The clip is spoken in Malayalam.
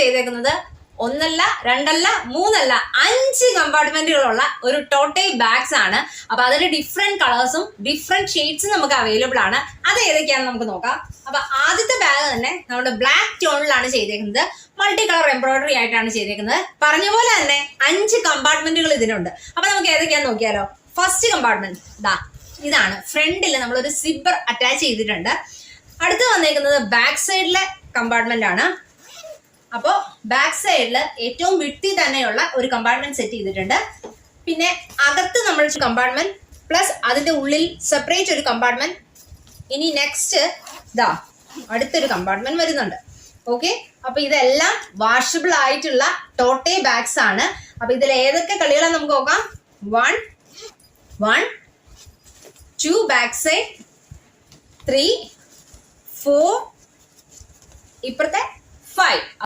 ചെയ്തേക്കുന്നത് ഒന്നല്ല രണ്ടല്ല മൂന്നല്ല അഞ്ച് കമ്പാർട്ട്മെന്റുകളുള്ള ഒരു ടോട്ടൽ ബാഗ്സ് ആണ്. അപ്പൊ അതിന്റെ ഡിഫറെന്റ് കളേഴ്സും ഡിഫറെന്റ് ഷെയ്ഡ്സും നമുക്ക് അവൈലബിൾ ആണ്. അത് ഏതൊക്കെയാണെന്ന് നമുക്ക് നോക്കാം. അപ്പൊ ആദ്യത്തെ ബാഗ് തന്നെ നമ്മുടെ ബ്ലാക്ക് ടോണിലാണ് ചെയ്തേക്കുന്നത്. മൾട്ടി കളർ എംബ്രോയിഡറി ആയിട്ടാണ് ചെയ്തേക്കുന്നത്. പറഞ്ഞ പോലെ തന്നെ അഞ്ച് കമ്പാർട്ട്മെന്റുകൾ ഇതിനുണ്ട്. അപ്പൊ നമുക്ക് ഏതൊക്കെയാന്ന് നോക്കിയാലോ. ഫസ്റ്റ് കമ്പാർട്ട്മെന്റ് ദാ ഇതാണ്. ഫ്രണ്ടിൽ നമ്മളൊരു സിബർ അറ്റാച്ച് ചെയ്തിട്ടുണ്ട്. അടുത്ത് വന്നേക്കുന്നത് ബാക്ക് സൈഡിലെ കമ്പാർട്ട്മെന്റ് ആണ്. അപ്പോൾ ബാക്ക് സൈഡിൽ ഏറ്റവും വിട്ടി തന്നെയുള്ള ഒരു കമ്പാർട്ട്മെന്റ് സെറ്റ് ചെയ്തിട്ടുണ്ട്. പിന്നെ അകത്ത് നമ്മൾ കമ്പാർട്ട്മെന്റ് പ്ലസ് അതിന്റെ ഉള്ളിൽ സെപ്പറേറ്റ് ഒരു കമ്പാർട്ട്മെന്റ് ഇനി നെക്സ്റ്റ് ഇതാ അടുത്തൊരു കമ്പാർട്ട്മെന്റ് വരുന്നുണ്ട്. ഓക്കെ അപ്പൊ ഇതെല്ലാം വാഷബിൾ ആയിട്ടുള്ള ടോട്ടേ ബാഗ്സ് ആണ്. അപ്പൊ ഇതിൽ ഏതൊക്കെ കളികളാണ് നമുക്ക് നോക്കാം? One one two back side three four ഇപ്പുറത്തെ ഫൈവ്